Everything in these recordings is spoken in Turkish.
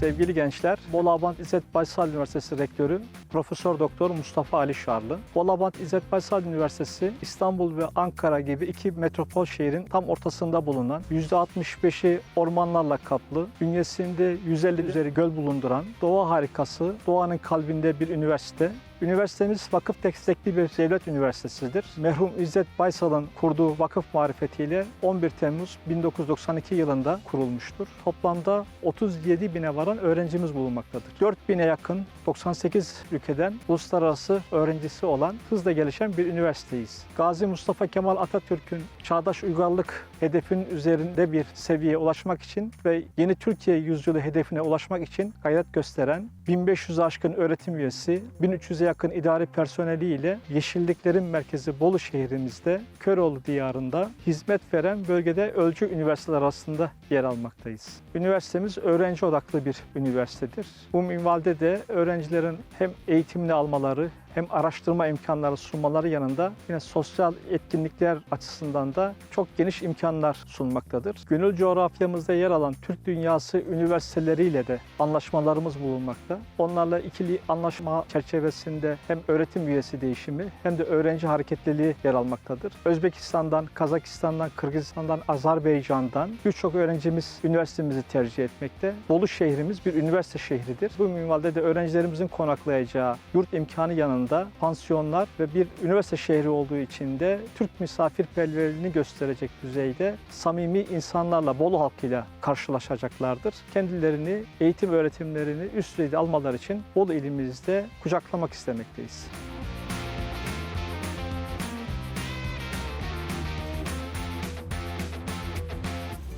Sevgili gençler, Bolabant İzzet Baysal Üniversitesi Rektörü Profesör Doktor Mustafa Ali Şarlı. Bolabant İzzet Baysal Üniversitesi İstanbul ve Ankara gibi iki metropol şehrin tam ortasında bulunan, %65'i ormanlarla kaplı, bünyesinde 150 üzeri göl bulunduran, doğa harikası, doğanın kalbinde bir üniversite. Üniversitemiz vakıf destekli bir devlet üniversitesidir. Merhum İzzet Baysal'ın kurduğu vakıf marifetiyle 11 Temmuz 1992 yılında kurulmuştur. Toplamda 37 bine varan öğrencimiz bulunmaktadır. 4 bine yakın 98 ülkeden uluslararası öğrencisi olan hızla gelişen bir üniversiteyiz. Gazi Mustafa Kemal Atatürk'ün çağdaş uygarlık hedefinin üzerinde bir seviyeye ulaşmak için ve yeni Türkiye yüzyılı hedefine ulaşmak için gayret gösteren 1500 aşkın öğretim üyesi, 1300'e yakın idari personeliyle Yeşilliklerin merkezi Bolu şehrimizde Köroğlu diyarında hizmet veren bölgede ölçü üniversiteler arasında yer almaktayız. Üniversitemiz öğrenci odaklı bir üniversitedir. Bu minvalde de öğrencilerin hem eğitimini almaları hem araştırma imkanları sunmaları yanında yine sosyal etkinlikler açısından da çok geniş imkanlar sunmaktadır. Gönül coğrafyamızda yer alan Türk Dünyası üniversiteleriyle de anlaşmalarımız bulunmakta. Onlarla ikili anlaşma çerçevesinde hem öğretim üyesi değişimi hem de öğrenci hareketliliği yer almaktadır. Özbekistan'dan, Kazakistan'dan, Kırgızistan'dan, Azerbaycan'dan birçok öğrencimiz üniversitemizi tercih etmekte. Bolu şehrimiz bir üniversite şehridir. Bu minvalde de öğrencilerimizin konaklayacağı yurt imkanı yanında pansiyonlar ve bir üniversite şehri olduğu için de Türk misafirperverliğini gösterecek düzeyde samimi insanlarla, Bolu halkıyla karşılaşacaklardır. Kendilerini, eğitim öğretimlerini üst düzeyde almalar için Bolu ilimizde kucaklamak istemekteyiz.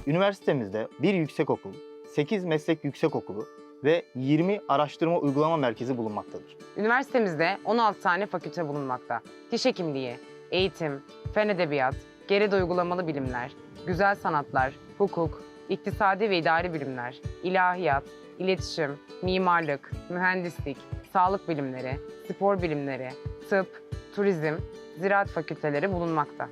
Üniversitemizde bir yüksekokul, 8 meslek yüksekokulu ve 20 araştırma uygulama merkezi bulunmaktadır. Üniversitemizde 16 tane fakülte bulunmakta. Diş hekimliği, eğitim, fen edebiyat, geri uygulamalı bilimler, güzel sanatlar, hukuk, iktisadi ve idari bilimler, ilahiyat, iletişim, mimarlık, mühendislik, sağlık bilimleri, spor bilimleri, tıp, turizm, ziraat fakülteleri bulunmakta.